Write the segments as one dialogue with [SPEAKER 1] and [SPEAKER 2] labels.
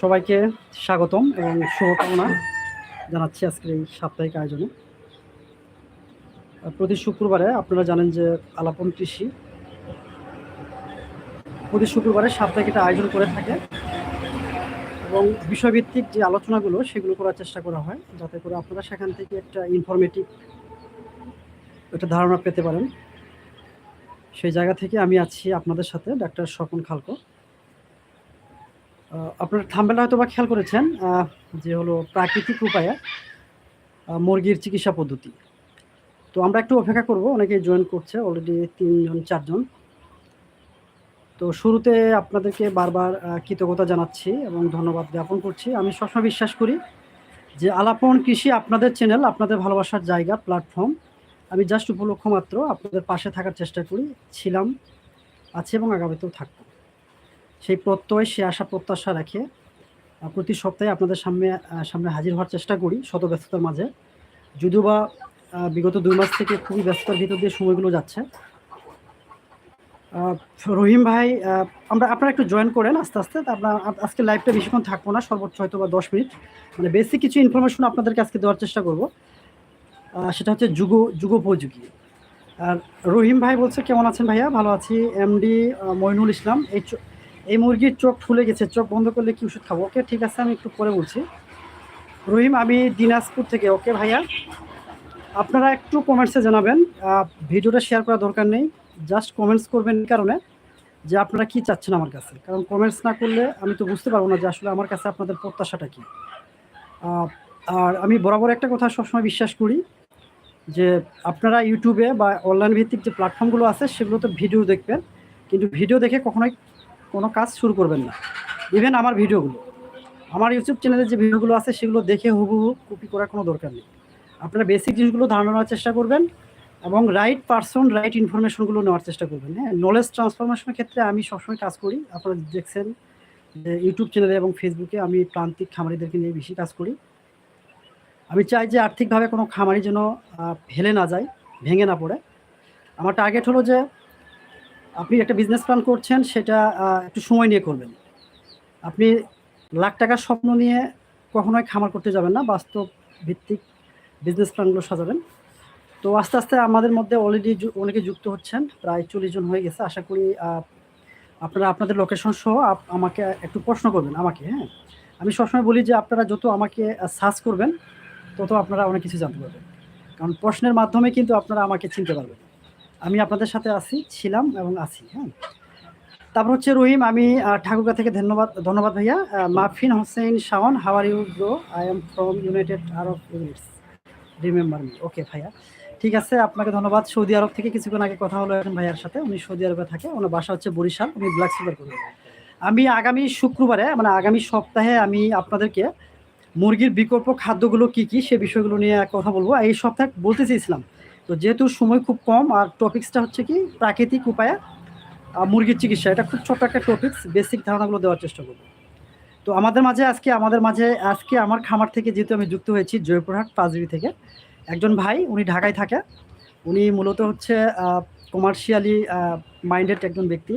[SPEAKER 1] সবাইকে স্বাগতম এবং শুভকামনা জানাচ্ছি আজকের এই সাপ্তাহিক আয়োজনে। প্রতি শুক্রবারে আপনারা জানেন যে আলাপন কৃষি প্রতি শুক্রবারে সাপ্তাহিক একটা আয়োজন করে থাকে এবং বিষয়ভিত্তিক যে আলোচনাগুলো সেগুলো করার চেষ্টা করা হয় যাতে করে আপনারা সেখান থেকে একটা ইনফরমেটিভ একটা ধারণা পেতে পারেন। সেই জায়গা থেকে আমি আছি আপনাদের সাথে, ডাক্তার স্বপন খালকো। আপনার থাম্বেলটা হয়তো বা খেয়াল করেছেন যে হলো প্রাকৃতিক উপায়ে মুরগির চিকিৎসা পদ্ধতি। তো আমরা একটু অপেক্ষা করব, অনেকেই জয়েন করছে অলরেডি তিনজন, চারজন। তো শুরুতে আপনাদেরকে বারবার কৃতজ্ঞতা জানাচ্ছি এবং ধন্যবাদ জ্ঞাপন করছি। আমি সবসময় বিশ্বাস করি যে আলাপন কৃষি আপনাদের চ্যানেল আপনাদের ভালোবাসার জায়গা প্ল্যাটফর্ম আমি জাস্ট উপলক্ষ মাত্র, আপনাদের পাশে থাকার চেষ্টা করি, ছিলাম, আছে এবং আগামীতেও থাকব। সেই প্রত্যয়, সে আশা, প্রত্যাশা রাখে প্রতি সপ্তাহে আপনাদের সামনে সামনে হাজির হওয়ার চেষ্টা করি শত ব্যস্ততার মাঝে। যদিও বা বিগত দুই মাস থেকে খুবই ব্যস্ততার ভিতর দিয়ে সময়গুলো যাচ্ছে। রহিম ভাই আমরা, আপনারা একটু জয়েন করেন আস্তে আস্তে আপনার আজকে লাইভটা বেশিক্ষণ থাকব না, সর্বোচ্চ হয়তো বা দশ মিনিট। মানে বেসিক কিছু ইনফরমেশন আপনাদেরকে আজকে দেওয়ার চেষ্টা করব। সেটা হচ্ছে যুগ, যুগোপযোগী। আর রহিম ভাই বলছে, কেমন আছেন ভাইয়া? ভালো আছি। এমডি মইনুল ইসলাম, এই এই মুরগির চোখ ফুলে গেছে। চোখ বন্ধ করলে কি ওষুধ খাব? ওকে, ঠিক আছে, আমি একটু পরে বলছি। রহিম, আমি দিনাজপুর থেকে। ওকে, ভাইয়া? আপনারা একটু কমেন্টসে জানাবেন। ভিডিওটা শেয়ার করার দরকার নেই। জাস্ট কমেন্টস করবেন কারণে যে আপনারা কি চাচ্ছেন আমার কাছে। কারণ কমেন্টস না করলে আমি তো বুঝতে পারব না যে আসলে আমার কাছে আপনাদের প্রত্যাশাটা কী। আর আমি বরাবর একটা কথা সবসময় বিশ্বাস করি যে আপনারা ইউটিউবে বা অনলাইন ভিত্তিক যে প্ল্যাটফর্মগুলো আছে, সেগুলোতে ভিডিও দেখবেন। কিন্তু ভিডিও দেখে কখনোই কোনো কাজ শুরু করবেন না। ইভেন আমার ভিডিওগুলো আমার ইউটিউব চ্যানেলে যে ভিডিওগুলো আছে, সেগুলো দেখে হুবহু কপি করার কোনো দরকার নেই। আপনারা বেসিক জিনিসগুলো ধারণা নেওয়ার চেষ্টা করবেন এবং রাইট পারসন রাইট ইনফরমেশনগুলো নেওয়ার চেষ্টা করবেন। হ্যাঁ নলেজ ট্রান্সফরমেশনের ক্ষেত্রে আমি সবসময় কাজ করি। আপনারা দেখছেন যে ইউটিউব চ্যানেলে এবং ফেসবুকে আমি প্রান্তিক খামারিদেরকে নিয়ে বেশি কাজ করি। আমি চাই যে আর্থিকভাবে কোনো খামারি যেন হেলে না যায়, ভেঙে না পড়ে। আমার টার্গেট হলো যে, আপনি একটা বিজনেস প্ল্যান করছেন, সেটা একটু সময় নিয়ে করবেন। আপনি লাখ টাকার স্বপ্ন নিয়ে কখনোই খামার করতে যাবেন না, বাস্তব ভিত্তিক বিজনেস প্ল্যানগুলো সাজাবেন। তো আস্তে আস্তে আমাদের মধ্যে অলরেডি অনেকে যুক্ত হচ্ছেন, প্রায় চল্লিশ জন হয়ে গেছে। আশা করি আপনারা আপনাদের লোকেশন সহ আমাকে একটু প্রশ্ন করবেন, আমাকে হ্যাঁ? আমি সবসময় বলি যে, আপনারা যত আমাকে সার্চ করবেন তত আপনারা অনেক কিছু জানতে পারবেন। কারণ প্রশ্নের মাধ্যমে কিন্তু আপনারা আমাকে চিনতে পারবেন। আমি আপনাদের সাথে আছি ছিলাম এবং আছি হ্যাঁ। তারপর হচ্ছে রহিম আমি আহ, ঠাকুরগা থেকে ধন্যবাদ ধন্যবাদ ভাইয়া। Mafin Hossain Shawon how are you bro I am from United Arab Emirates remember me okay ভাইয়া। ঠিক আছে আপনাকে ধন্যবাদ। সৌদি আরব থেকে কিছুক্ষণ আগে কথা হলো এখন ভাইয়ার সাথে। উনি সৌদি আরবে থাকে ওনার বাসা হচ্ছে বরিশাল উনি ব্ল্যাক সিলভার করবেন আমি আগামী শুক্রবারে মানে আগামী সপ্তাহে আমি আপনাদেরকে মুরগির বিকল্প খাদ্যগুলো কি কি সে বিষয়গুলো নিয়ে কথা বলব। এই সপ্তাহে বলতে চেয়েছিলাম, তো যেহেতু সময় খুব কম, আর টপিক্সটা হচ্ছে কি, প্রাকৃতিক উপায়ে মুরগির চিকিৎসা। এটা খুব ছোট্ট একটা টপিক্স বেসিক ধারণাগুলো দেওয়ার চেষ্টা করব। তো আমাদের মাঝে আজকে, আমাদের মাঝে আজকে আমার খামার থেকে যেহেতু আমি যুক্ত হয়েছি, জয়পুরহাট পাঁচবি থেকে, একজন ভাই, উনি ঢাকায় থাকে। উনি মূলত হচ্ছে কমার্শিয়ালি মাইন্ডেড একজন ব্যক্তি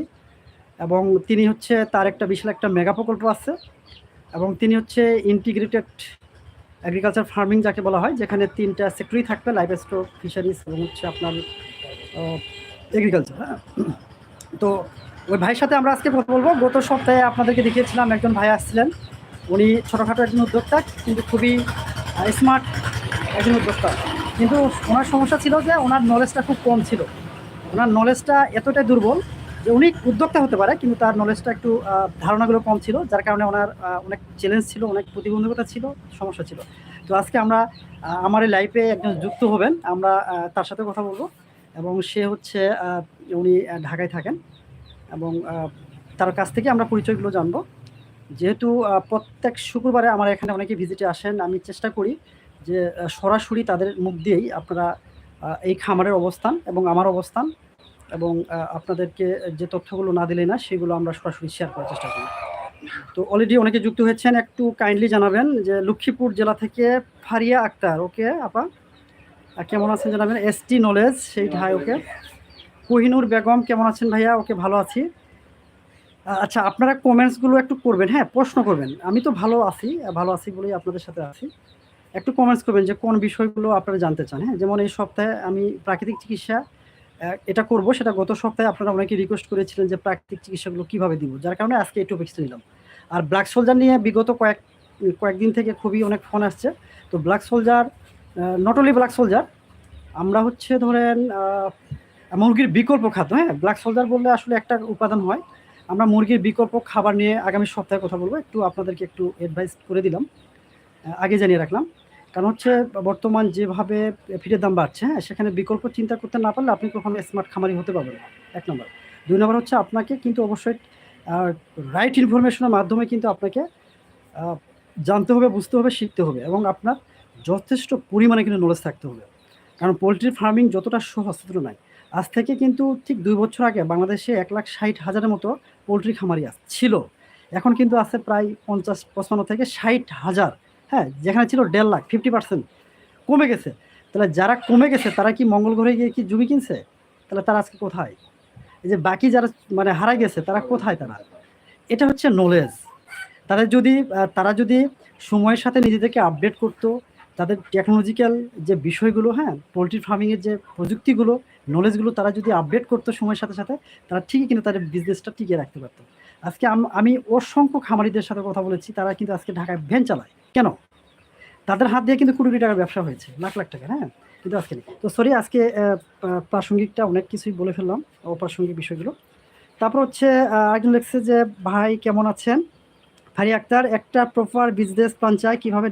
[SPEAKER 1] এবং তিনি হচ্ছে তার একটা বিশাল একটা মেগা প্রকল্প আছে। এবং তিনি হচ্ছে ইন্টিগ্রেটেড এগ্রিকালচার ফার্মিং যাকে বলা হয়, যেখানে তিনটা সেক্টরই থাকবে লাইফ স্টক ফিশারিজ এবং হচ্ছে আপনার এগ্রিকালচার হ্যাঁ? তো ওই ভাইয়ের সাথে আমরা আজকে কথা বলব। গত সপ্তাহে আপনাদেরকে দেখিয়েছিলাম, একজন ভাই আসছিলেন। উনি ছোটোখাটো একজন উদ্যোক্তা, কিন্তু খুবই স্মার্ট একজন উদ্যোক্তা। কিন্তু ওনার সমস্যা ছিল যে ওনার নলেজটা খুব কম ছিল। ওনার নলেজটা এতটাই দুর্বল যে উনি উদ্যোক্তা হতে পারে, কিন্তু তার নলেজটা একটু ধারণাগুলো কম ছিল, যার কারণে ওনার অনেক চ্যালেঞ্জ ছিল, অনেক প্রতিবন্ধকতা ছিল, সমস্যা ছিল। তো আজকে আমরা আমার এই লাইফে একজন যুক্ত হবেন, আমরা তার সাথে কথা বলব। এবং সে হচ্ছে উনি ঢাকায় থাকেন। এবং তার কাছ থেকে আমরা পরিচয়গুলো জানব। যেহেতু প্রত্যেক শুক্রবারে আমার এখানে অনেকে ভিজিটে আসেন, আমি চেষ্টা করি যে সরাসরি তাদের মুখ দিয়েই আপনারা এই খামারের অবস্থান এবং আমার অবস্থান এবং আপনাদেরকে যে তথ্যগুলো না দিলে না, সেগুলো আমরা সরাসরি শেয়ার করার চেষ্টা করি তো অলরেডি অনেকে যুক্ত হয়েছেন, একটু কাইন্ডলি জানাবেন যে লক্ষ্মীপুর জেলা থেকে ফারিয়া আক্তার, ওকে আপা? কেমন আছেন জানাবেন? এস টি নলেজ সেই হাই ওকে। কোহিনুর বেগম, কেমন আছেন ভাইয়া? ওকে ভালো আছি। আচ্ছা আপনারা কমেন্টসগুলো একটু করবেন হ্যাঁ প্রশ্ন করবেন। আমি তো ভালো আছি ভালো আছি বলেই আপনাদের সাথে আছি। একটু কমেন্টস করবেন যে কোন বিষয়গুলো আপনারা জানতে চান হ্যাঁ? যেমন এই সপ্তাহে আমি প্রাকৃতিক চিকিৎসা এটা করব, সেটা গত সপ্তাহে আপনারা অনেকে রিকোয়েস্ট করেছিলেন যে প্রাকৃতিক চিকিৎসাগুলো কীভাবে দিব, যার কারণে আজকে এই টপিক্সটা নিলাম। আর ব্ল্যাক সোলজার নিয়ে বিগত কয়েক, কয়েকদিন থেকে খুবই অনেক ফোন আসছে। তো black soldier not only black soldier আমরা হচ্ছে ধরেন মুরগির বিকল্প খাদ্য হ্যাঁ ব্ল্যাক সোলজার বললে আসলে একটা উপাদান হয়। আমরা মুরগির বিকল্প খাবার নিয়ে আগামী সপ্তাহে কথা বলব, একটু আপনাদেরকে একটু অ্যাডভাইস করে দিলাম। আগে জানিয়ে রাখলাম। কারণ হচ্ছে বর্তমান যেভাবে ফিটের দাম বাড়ছে হ্যাঁ সেখানে বিকল্প চিন্তা করতে না পারলে আপনি কখনো স্মার্ট খামারি হতে পারবেন না। এক নম্বর। দুই নম্বর হচ্ছে আপনাকে কিন্তু অবশ্যই রাইট ইনফরমেশনের মাধ্যমে কিন্তু আপনাকে জানতে হবে, বুঝতে হবে, শিখতে হবে এবং আপনার যথেষ্ট পরিমাণে কিন্তু নলেজ থাকতে হবে। কারণ পোলট্রি ফার্মিং যতটা সহজ ততটা নয়। আজ থেকে কিন্তু ঠিক দুই বছর আগে বাংলাদেশে এক লাখ ষাট হাজারের মতো পোলট্রি খামারি ছিল। এখন কিন্তু আছে প্রায় পঞ্চাশ, পঁচপান্ন থেকে ষাট হাজার হ্যাঁ যেখানে ছিল দেড় লাখ ফিফটি পার্সেন্ট কমে গেছে। তাহলে যারা কমে গেছে, তারা কি মঙ্গল গ্রহে গিয়ে কি জমি কিনছে? তাহলে তারা আজকে কোথায়? এই যে বাকি যারা মানে হারা গেছে, তারা কোথায় তারা? এটা হচ্ছে নলেজ তাদের যদি তারা যদি সময়ের সাথে নিজেদেরকে আপডেট করতো, তাদের টেকনোলজিক্যাল যে বিষয়গুলো হ্যাঁ পোলট্রি ফার্মিংয়ের যে প্রযুক্তিগুলো নলেজগুলো তারা যদি আপডেট করতো সময়ের সাথে সাথে, তারা ঠিকই কিন্তু তাদের বিজনেসটা টিকিয়ে রাখতে পারতো। আজকে আমি অসংখ্য খামারিদের সাথে কথা বলেছি তারা কিন্তু আজকে ঢাকায় ভ্যান চালায়। কেন? তাদের হাত দিয়ে কিন্তু কোটি কোটি টাকার ব্যবসা হয়েছে লাখ লাখ টাকা হ্যাঁ? কিন্তু আজকে নেই। তো সরি আজকে প্রাসঙ্গিকটা অনেক কিছুই বলে ফেললাম অপ্রাসঙ্গিক বিষয়গুলো। তারপর হচ্ছে আহ, একজন লিখছে যে ভাই কেমন আছেন? ফারি আক্তার একটা প্রপার বিজনেস প্ল্যান চাই কীভাবে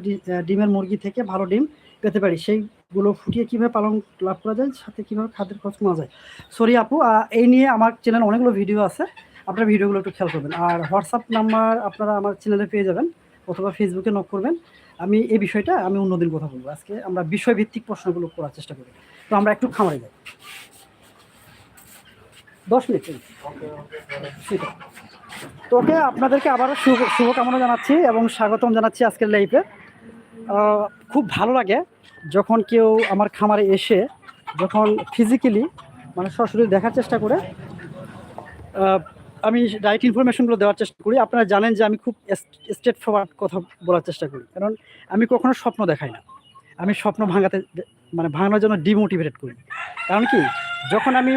[SPEAKER 1] ডিমের মুরগি থেকে ভালো ডিম পেতে পারি? সেইগুলো ফুটিয়ে কীভাবে পালন লাভ করা যায়? সাথে কীভাবে খাদ্যের খরচ কমা যায়? সরি আপু এই নিয়ে আমার চ্যানেল অনেকগুলো ভিডিও আছে। আপনার ভিডিওগুলো একটু খেয়াল করবেন। আর হোয়াটসঅ্যাপ নাম্বার আপনারা আমার চ্যানেলে পেয়ে যাবেন অথবা ফেসবুকে নক করবেন। আমি এই বিষয়টা আমি অন্যদিন কথা বলব। আজকে আমরা বিষয়ভিত্তিক প্রশ্নগুলো করার চেষ্টা করি। তো আমরা একটু খামারে যাই। দশ মিনিট ঠিক আছে। তো ওকে আপনাদেরকে আবারও শুভ শুভকামনা জানাচ্ছি এবং স্বাগতম জানাচ্ছি আজকের লাইফে খুব ভালো লাগে যখন কেউ আমার খামারে এসে যখন ফিজিক্যালি মানে সরাসরি দেখার চেষ্টা করে আমি রাইট ইনফরমেশনগুলো দেওয়ার চেষ্টা করি। আপনারা জানেন যে আমি খুব স্ট্রেট ফরওয়ার্ড কথা বলার চেষ্টা করি। কারণ আমি কখনো স্বপ্ন দেখাই না। আমি স্বপ্ন ভাঙাতে মানে ভাঙানোর জন্য ডিমোটিভেটেড করি। কারণ কি? যখন আমি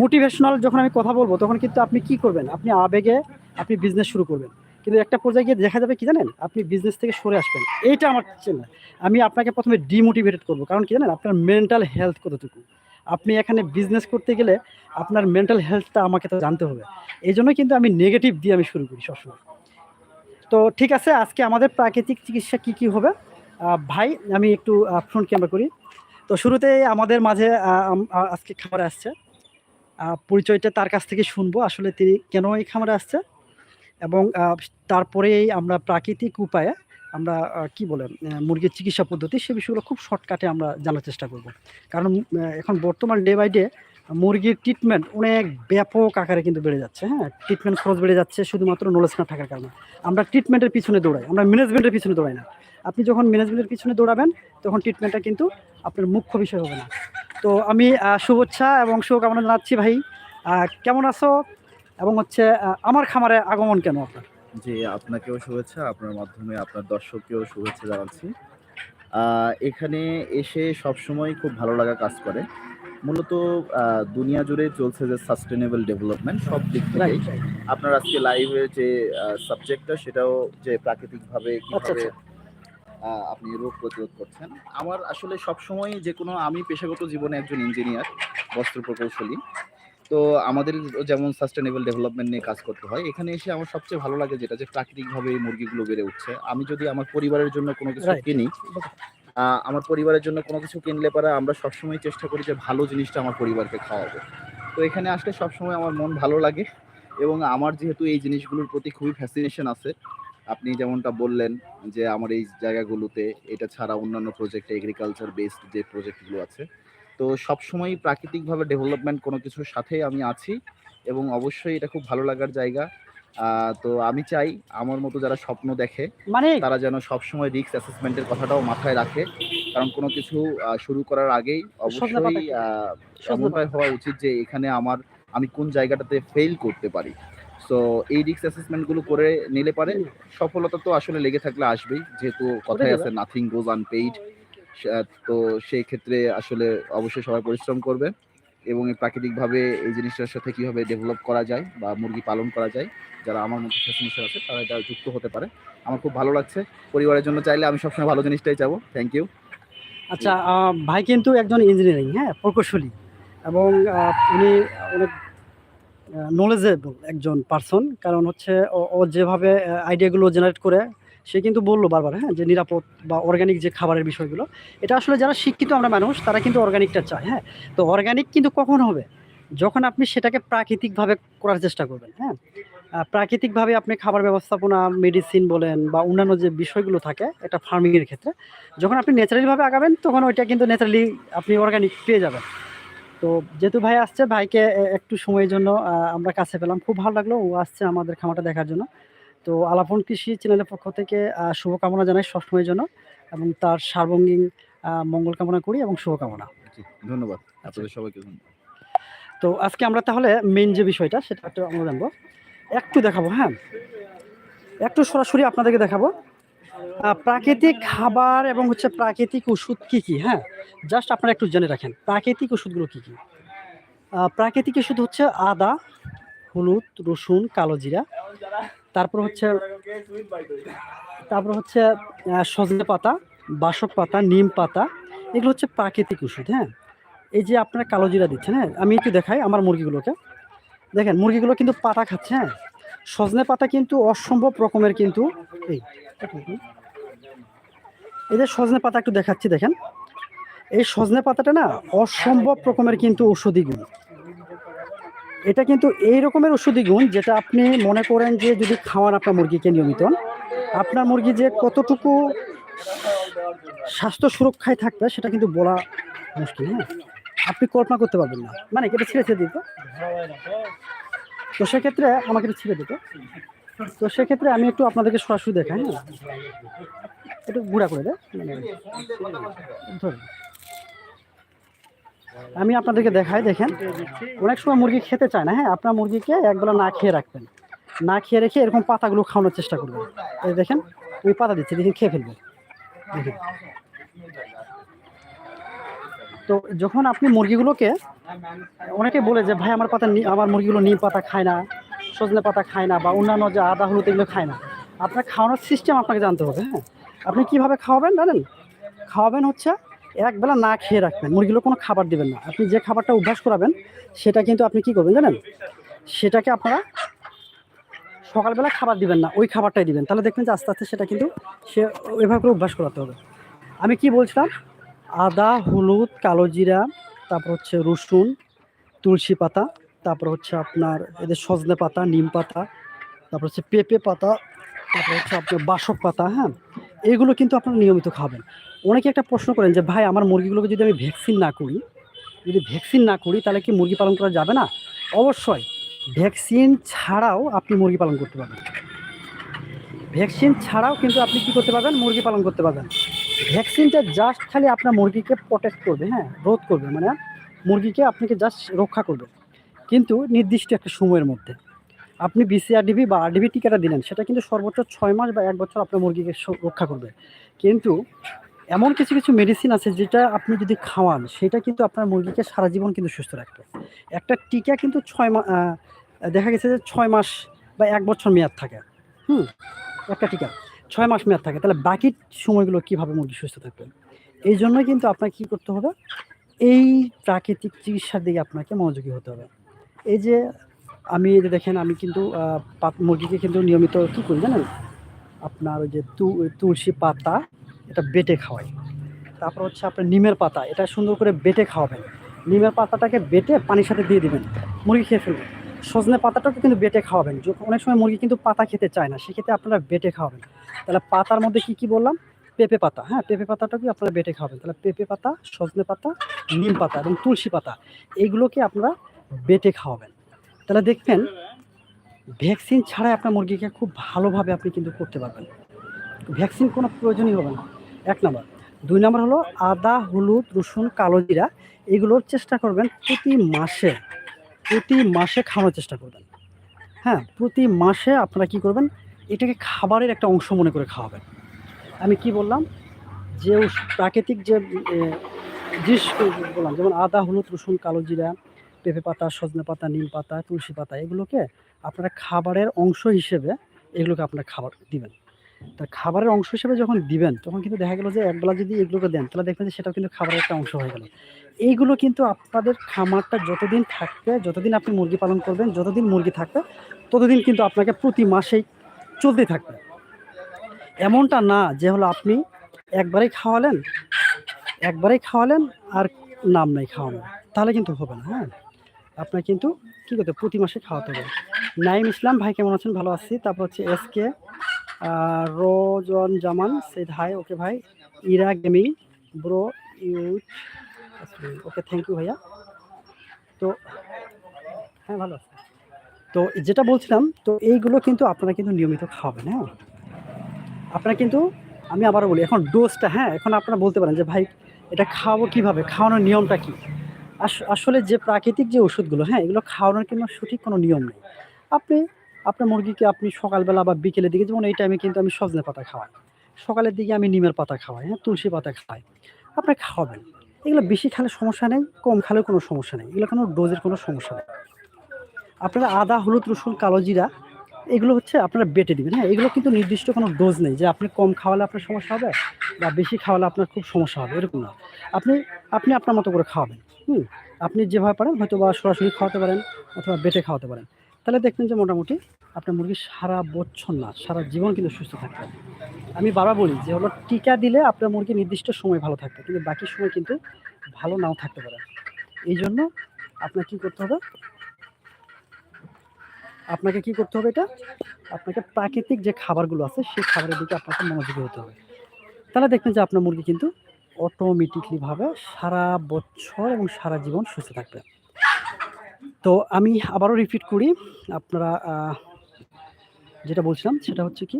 [SPEAKER 1] মোটিভেশনাল যখন আমি কথা বলব, তখন কিন্তু আপনি কি করবেন? আপনি আবেগে আপনি বিজনেস শুরু করবেন। কিন্তু একটা পর্যায়ে গিয়ে দেখা যাবে কি জানেন? আপনি বিজনেস থেকে সরে আসবেন। এইটা আমার চেনা আমি আপনাকে প্রথমে ডিমোটিভেটেড করব। কারণ কি জানেন? আপনার মেন্টাল হেলথ কতটুকু? আপনি এখানে বিজনেস করতে গেলে আপনার মেন্টাল হেলথটা আমাকে তো জানতে হবে। এই জন্য কিন্তু আমি নেগেটিভ দিয়ে আমি শুরু করি সবসময়। তো ঠিক আছে, আজকে আমাদের প্রাকৃতিক চিকিৎসা কি কি হবে? ভাই, আমি একটু ফ্রন্ট ক্যামেরা করি। তো শুরুতে আমাদের মাঝে আজকে খাবারে আসছে। পরিচয়টা তার কাছ থেকে শুনব, আসলে তিনি কেন এই খামারে আসছে। এবং তারপরেই আমরা প্রাকৃতিক উপায়ে আমরা কি বলে মুরগির চিকিৎসা পদ্ধতি সে বিষয়গুলো খুব শর্টকাটে আমরা জানার চেষ্টা করব। কারণ এখন বর্তমান ডে বাই ডে মুরগির ট্রিটমেন্ট অনেক ব্যাপক আকারে কিন্তু বেড়ে যাচ্ছে হ্যাঁ? ট্রিটমেন্ট খরচ বেড়ে যাচ্ছে শুধুমাত্র নলেজ না থাকার কারণে। আমরা ট্রিটমেন্টের পিছনে দৌড়াই, আমরা ম্যানেজমেন্টের পিছনে দৌড়াই না। আপনি যখন ম্যানেজমেন্টের পিছনে দৌড়াবেন, তখন ট্রিটমেন্টটা কিন্তু আপনার মুখ্য বিষয় হবে না। তো আমি শুভেচ্ছা এবং শুভকামনা জানাচ্ছি ভাই। কেমন আছো? এবং হচ্ছে আমার খামারে আগমন কেন আপনার?
[SPEAKER 2] জি আপনাকেও শুভেচ্ছা আপনার মাধ্যমে আপনার দর্শককেও শুভেচ্ছা জানাচ্ছি। এখানে এসে সবসময় খুব ভালো লাগা কাজ করে। মূলত দুনিয়া জুড়ে চলছে যে সাস্টেনেবল ডেভেলপমেন্ট সব দিক থেকেই। আপনার আজকে লাইভে যে সাবজেক্টটা সেটাও যে প্রাকৃতিকভাবে
[SPEAKER 1] আচ্ছা
[SPEAKER 2] কীভাবে
[SPEAKER 1] আচ্ছা।
[SPEAKER 2] আপনি রোগ প্রতিরোধ করছেন। আমার আসলে সবসময় যে কোনো আমি পেশাগত জীবনে একজন ইঞ্জিনিয়ার বস্ত্র প্রকৌশলী। তো আমাদের যেমন সাস্টেনেবল ডেভেলপমেন্ট নিয়ে কাজ করতে হয় এখানে এসে আমার সবচেয়ে ভালো লাগে যেটা যে প্রাকৃতিকভাবে এই মুরগিগুলো বেড়ে উঠছে। আমি যদি আমার পরিবারের জন্য কোনো কিছু কিনি আমার পরিবারের জন্য কোনো কিছু কিনলে পরে আমরা সবসময় চেষ্টা করি যে ভালো জিনিসটা আমার পরিবারকে খাওয়াবো। তো এখানে আসলে সবসময় আমার মন ভালো লাগে এবং আমার যেহেতু এই জিনিসগুলোর প্রতি খুবই ফ্যাসিনেশন আছে আপনি যেমনটা বললেন যে আমার এই জায়গাগুলোতে এটা ছাড়া অন্যান্য প্রজেক্ট এগ্রিকালচার বেসড যে প্রজেক্টগুলো আছে তো সবসময় প্রাকৃতিকভাবে ডেভেলপমেন্ট কোনো কিছুর সাথে আমি আছি এবং অবশ্যই এটা খুব ভালো লাগার জায়গা। তো আমি চাই আমার মতো যারা স্বপ্ন দেখে
[SPEAKER 1] মানে?
[SPEAKER 2] তারা যেন সবসময় রিস্ক অ্যাসেসমেন্টের কথাটাও মাথায় রাখে। কারণ কোনো কিছু শুরু করার আগেই অবশ্যই এমনটাই হওয়া উচিত যে এখানে আমার আমি কোন জায়গাটাতে ফেল করতে পারি। সো এই রিস্ক অ্যাসেসমেন্টগুলো করে নিলে পারে। সফলতা তো আসলে লেগে থাকলে আসবেই যেহেতু কথাই আছে নাথিং গোজ আনপেইড তো সেই ক্ষেত্রে আসলে অবশ্যই সবাই পরিশ্রম করবে এবং প্রাকৃতিকভাবে এই জিনিসটার সাথে কীভাবে ডেভেলপ করা যায় বা মুরগি পালন করা যায়, যারা আমার মতো ফ্যাশনিস্টার আছে, তারা এটা যুক্ত হতে পারে। আমার খুব ভালো লাগছে। পরিবারের জন্য চাইলে আমি সবসময় ভালো জিনিসটাই চাবো। থ্যাংক ইউ
[SPEAKER 1] আচ্ছা ভাই কিন্তু একজন ইঞ্জিনিয়ারিং হ্যাঁ প্রকৌশলী এবং উনি অনেক নলেজেবল একজন পার্সন কারণ হচ্ছে ও যেভাবে আইডিয়াগুলো জেনারেট করে সে কিন্তু বলল বারবার হ্যাঁ যে নিরাপদ বা অর্গানিক যে খাবারের বিষয়গুলো, এটা আসলে যারা শিক্ষিত আমরা মানুষ, তারা কিন্তু অর্গানিকটা চায় হ্যাঁ। তো অর্গানিক কিন্তু কখন হবে? যখন আপনি সেটাকে প্রাকৃতিকভাবে করার চেষ্টা করবেন হ্যাঁ। প্রাকৃতিকভাবে আপনি খাবার ব্যবস্থাপনা মেডিসিন বলেন বা অন্যান্য যে বিষয়গুলো থাকে এটা ফার্মিংয়ের ক্ষেত্রে, যখন আপনি ন্যাচারালিভাবে আগাবেন, তখন ওইটা কিন্তু ন্যাচারালি আপনি অর্গানিক পেয়ে যাবেন। তো যেহেতু ভাই আসছে, ভাইকে একটু সময়ের জন্য আমরা কাছে পেলাম। খুব ভালো লাগল, ও আসছে আমাদের খামারটা দেখার জন্য। তো আলাপন কৃষি চ্যানেলের পক্ষ থেকে শুভকামনা জানাই সবসময়ের জন্য এবং তার সার্বঙ্গীন মঙ্গল কামনা করি এবং শুভকামনা।
[SPEAKER 2] ধন্যবাদ। আপনাদের সবাইকে ধন্যবাদ।
[SPEAKER 1] তো আজকে আমরা তাহলে মেন যে বিষয়টা সেটা একটু আমরা জানব। একটু দেখাবো হ্যাঁ? একটু সরাসরি আপনাদেরকে দেখাবো। প্রাকৃতিক খাবার এবং হচ্ছে প্রাকৃতিক ওষুধ কি কি হ্যাঁ? জাস্ট আপনারা একটু জেনে রাখেন প্রাকৃতিক ওষুধগুলো কি কি? প্রাকৃতিক ওষুধ হচ্ছে আদা হলুদ রসুন কালো জিরা। তারপর হচ্ছে তারপর হচ্ছে সজনে পাতা, বাসক পাতা, নিম পাতা, এগুলো হচ্ছে প্রাকৃতিক ওষুধ হ্যাঁ? এই যে আপনারা কালো জিরা দিচ্ছেন হ্যাঁ? আমি একটু দেখাই আমার মুরগিগুলোকে। দেখেন, মুরগিগুলো কিন্তু পাতা খাচ্ছে হ্যাঁ? সজনে পাতা কিন্তু অসম্ভব রকমের কিন্তু এই যে সজনে পাতা একটু দেখাচ্ছি, দেখেন। এই সজনে পাতাটা না অসম্ভব রকমের কিন্তু ঔষধি গুণ। এটা কিন্তু এই রকমের ওষুধি গুণ যেটা আপনি মনে করেন যে যদি খাওয়ান আপনার মুরগিকে নিয়মিত, আপনার মুরগি যে কতটুকু স্বাস্থ্য সুরক্ষায় থাকবে সেটা কিন্তু বলা মুশকিল হ্যাঁ? আপনি কল্পনা করতে পারবেন না। মানে এটা ছিঁড়ে ছেড়ে দিত। তো সেক্ষেত্রে আমাকে একটু ছিঁড়ে দিত। তো সেক্ষেত্রে আমি একটু আপনাদেরকে সরাসরি দেখাই হ্যাঁ? একটু গুঁড়া করে দেয়। মানে ধরুন। আমি আপনাদেরকে দেখাই, দেখেন। অনেক সময় মুরগি খেতে চায় না হ্যাঁ? আপনার মুরগিকে একবেলা না খেয়ে রাখবেন। না খেয়ে রেখে এরকম পাতাগুলো খাওয়ানোর চেষ্টা করবেন। এই দেখেন, ওই পাতা দিচ্ছে, দেখেন, খেয়ে ফেলবে। দেখেন। তো যখন আপনি মুরগিগুলোকে, অনেকে বলে যে, ভাই, আমার পাতা আমার মুরগিগুলো নিম পাতা খায় না, সজনে পাতা খায় না বা অন্যান্য যে আদা, হলুদ এগুলো খায় না। আপনার খাওয়ানোর সিস্টেম আপনাকে জানতে হবে হ্যাঁ? আপনি কীভাবে খাওয়াবেন জানেন? খাওয়াবেন হচ্ছে একবেলা না খেয়ে রাখবেন, মুরগিগুলো কোনো খাবার দিবেন না। আপনি যে খাবারটা অভ্যাস করাবেন, সেটা কিন্তু আপনি কি করবেন জানেন? সেটাকে আপনারা সকালবেলা খাবার দিবেন না, ওই খাবারটাই দিবেন। তাহলে দেখবেন যে আস্তে আস্তে সেটা কিন্তু সে ওইভাবে করে অভ্যাস করাতে হবে। আমি কি বলছিলাম? আদা, হলুদ, কালো জিরা, তারপর হচ্ছে রসুন, তুলসী পাতা, তারপর হচ্ছে আপনার এদের সজনে পাতা, নিম পাতা, তারপর হচ্ছে পেঁপে পাতা, তারপর হচ্ছে আপনার বাসক পাতা হ্যাঁ? এগুলো কিন্তু আপনারা নিয়মিত খাবেন। অনেকে একটা প্রশ্ন করেন যে, ভাই, আমার মুরগিগুলোকে যদি আমি ভ্যাকসিন না করি, যদি ভ্যাকসিন না করি, তাহলে কি মুরগি পালন করা যাবে না? অবশ্যই, ভ্যাকসিন ছাড়াও আপনি মুরগি পালন করতে পারবেন। ভ্যাকসিন ছাড়াও কিন্তু আপনি কি করতে পারবেন? মুরগি পালন করতে পারবেন। ভ্যাকসিনটা জাস্ট খালি আপনার মুরগিকে প্রোটেক্ট করবে হ্যাঁ রোধ করবে মানে মুরগিকে আপনাকে জাস্ট রক্ষা করবে। কিন্তু নির্দিষ্ট একটা সময়ের মধ্যে। আপনি বিসিআরডিবি বা আরডিবি টিকাটা দিলেন, সেটা কিন্তু সর্বোচ্চ ছয় মাস বা এক বছর আপনার মুরগিকে রক্ষা করবে। কিন্তু এমন কিছু কিছু মেডিসিন আছে যেটা আপনি যদি খাওয়ান, সেটা কিন্তু আপনার মুরগিকে সারা জীবন কিন্তু সুস্থ রাখবে। একটা টিকা কিন্তু ছয় মাস দেখা গেছে যে ছয় মাস বা এক বছর মেয়াদ থাকে। হুম? একটা টিকা, ছয় মাস মেয়াদ থাকে। তাহলে বাকি সময়গুলো কীভাবে মুরগি সুস্থ থাকবে? এই জন্যই কিন্তু আপনাকে কী করতে হবে? এই প্রাকৃতিক চিকিৎসার দিকে আপনাকে মনোযোগী হতে হবে। এই যে আমি, এই যে দেখেন, আমি কিন্তু মুরগিকে কিন্তু নিয়মিত কী করি জানেন? আপনার ওই যে তুলসী পাতা এটা বেটে খাওয়াই। তারপর হচ্ছে আপনার নিমের পাতা, এটা সুন্দর করে বেটে খাওয়াবেন। নিমের পাতাটাকে বেটে পানির সাথে দিয়ে দিবেন, মুরগি খেয়ে ফেলবে সজনে পাতাটাকে কিন্তু বেটে খাওয়াবেন। অনেক সময় মুরগি কিন্তু পাতা খেতে চায় না, সেক্ষেত্রে আপনারা বেটে খাওয়াবেন। তাহলে পাতার মধ্যে কি কি বললাম? পেঁপে পাতা হ্যাঁ পেঁপে পাতাটাকে আপনারা বেটে খাওয়াবেন। তাহলে পেঁপে পাতা, সজনে পাতা, নিম পাতা এবং তুলসী পাতা, এইগুলোকে আপনারা বেটে খাওয়াবেন। তাহলে দেখবেন, ভ্যাকসিন ছাড়াই আপনার মুরগিকে খুব ভালোভাবে আপনি কিন্তু করতে পারবেন। ভ্যাকসিন কোনো প্রয়োজনই হবে না। এক নম্বর। দুই নম্বর হলো আদা, হলুদ, রসুন, কালো জিরা, এগুলোর চেষ্টা করবেন প্রতি মাসে প্রতি মাসে খাওয়ানোর চেষ্টা করবেন। হ্যাঁ প্রতি মাসে আপনারা কি করবেন? এটাকে খাবারের একটা অংশ মনে করে খাওয়াবেন। আমি কি বললাম? যে প্রাকৃতিক যে জিনিস বললাম, যেমন আদা, হলুদ, রসুন, কালো জিরা, পেঁপে পাতা, সজনে পাতা, নিম পাতা, তুলসী পাতা, এগুলোকে আপনারা খাবারের অংশ হিসেবে এগুলোকে আপনারা খাবার দিবেন। তা খাবারের অংশ হিসেবে যখন দিবেন, তখন কিন্তু দেখা গেলো যে একবেলা যদি এগুলোকে দেন, তাহলে দেখবেন যে সেটাও কিন্তু খাবারের একটা অংশ হয়ে গেল। এইগুলো কিন্তু আপনাদের খামারটা যতদিন থাকবে, যতদিন আপনি মুরগি পালন করবেন, যতদিন মুরগি থাকবে, ততদিন কিন্তু আপনাকে প্রতি মাসেই চলতে থাকবে। এমনটা না যে হলো আপনি একবারেই খাওয়ালেন একবারেই খাওয়ালেন আর নাম নাই খাওয়ানো। তাহলে কিন্তু হবে না হ্যাঁ? আপনার কিন্তু কী করতে প্রতি মাসে খাওয়াতে হবে। নাইম ইসলাম, ভাই কেমন আছেন? ভালো আছি। তারপর হচ্ছে এস কে রোজন জামান, সেদ হাই, ওকে ভাই, Ira gaming, bro, youth okay thank you ভাইয়া। তো হ্যাঁ ভালো আছে। তো যেটা বলছিলাম, তো এইগুলো কিন্তু আপনারা কিন্তু নিয়মিত খাওয়াবেন হ্যাঁ? আপনারা কিন্তু, আমি আবারও বলি, এখন ডোজটা হ্যাঁ এখন আপনারা বলতে পারেন যে, ভাই, এটা খাওয়াবো কীভাবে? খাওয়ানোর নিয়মটা কী? আস- আসলে যে প্রাকৃতিক যে ওষুধগুলো হ্যাঁ এগুলো খাওয়ানোর কিন্তু সঠিক কোনো নিয়ম নেই। আপনি আপনার মুরগিকে আপনি সকালবেলা বা বিকেলের দিকে, যেমন এই টাইমে কিন্তু আমি সজনে পাতা খাওয়াই। সকালের দিকে আমি নিমের পাতা খাওয়াই হ্যাঁ তুলসী পাতা খাওয়াই। আপনি খাওয়াবেন। এগুলো বেশি খালে সমস্যা নেই, কম খেলেও কোনো সমস্যা নেই। এগুলো কোনো ডোজের কোনো সমস্যা নেই। আপনারা আদা, হলুদ, রসুন, কালো জিরা, এগুলো হচ্ছে আপনারা বেটে দিবেন হ্যাঁ এগুলো কিন্তু নির্দিষ্ট কোনো ডোজ নেই যে আপনি কম খাওয়ালে আপনার সমস্যা হবে বা বেশি খাওয়ালে আপনার খুব সমস্যা হবে, এরকম না। আপনি আপনি আপনার মতো করে খাওয়াবেন, হুম। আপনি যেভাবে পারেন হয়তো বা সরাসরি খাওয়াতে পারেন অথবা বেটে খাওয়াতে পারেন। তাহলে দেখবেন যে মোটামুটি আপনার মুরগি সারা বছর না, সারা জীবন কিন্তু সুস্থ থাকবে আমি বারবার বলি যে হলো টিকা দিলে আপনার মুরগি নির্দিষ্ট সময় ভালো থাকবে, কিন্তু বাকি সময় কিন্তু ভালো নাও থাকতে পারে। এই জন্য আপনার কী করতে হবে? আপনাকে কি করতে হবে এটা? আপনাকে প্রাকৃতিক যে খাবারগুলো আছে, সেই খাবারের দিকে আপনাকে মনোযোগী হতে হবে। তাহলে দেখবেন যে আপনার মুরগি কিন্তু অটোমেটিকলি ভাবে সারা বছর এবং সারা জীবন সুস্থ থাকবে। তো আমি আবারও রিপিট করি, আপনারা যেটা বলছিলাম সেটা হচ্ছে কি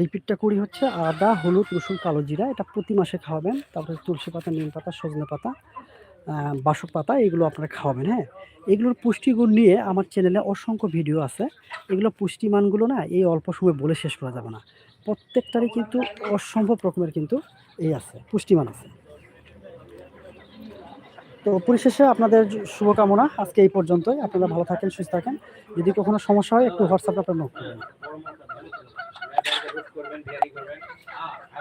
[SPEAKER 1] রিপিটটা করি হচ্ছে আদা, হলুদ, রসুন, কালো জিরা, এটা প্রতি মাসে খাওয়াবেন, তারপরে তুলসী পাতা, নিম পাতা, সজনে পাতা বাসক পাতা, এগুলো আপনারা খাওয়াবেন হ্যাঁ। এগুলোর পুষ্টিগুণ নিয়ে আমার চ্যানেলে অসংখ্য ভিডিও আছে। এগুলো পুষ্টিমানগুলো না এই অল্প সময় বলে শেষ করা যাবে না। প্রত্যেকটারই কিন্তু অসম্ভব রকমের কিন্তু এই আছে, পুষ্টিমান আছে। তো পরিশেষে আপনাদের শুভকামনা। আজকে এই পর্যন্তই। আপনারা ভালো থাকেন, সুস্থ থাকেন। যদি কখনো সমস্যা হয়, একটু হোয়াটসঅ্যাপে আপনার নোট
[SPEAKER 3] করবেন।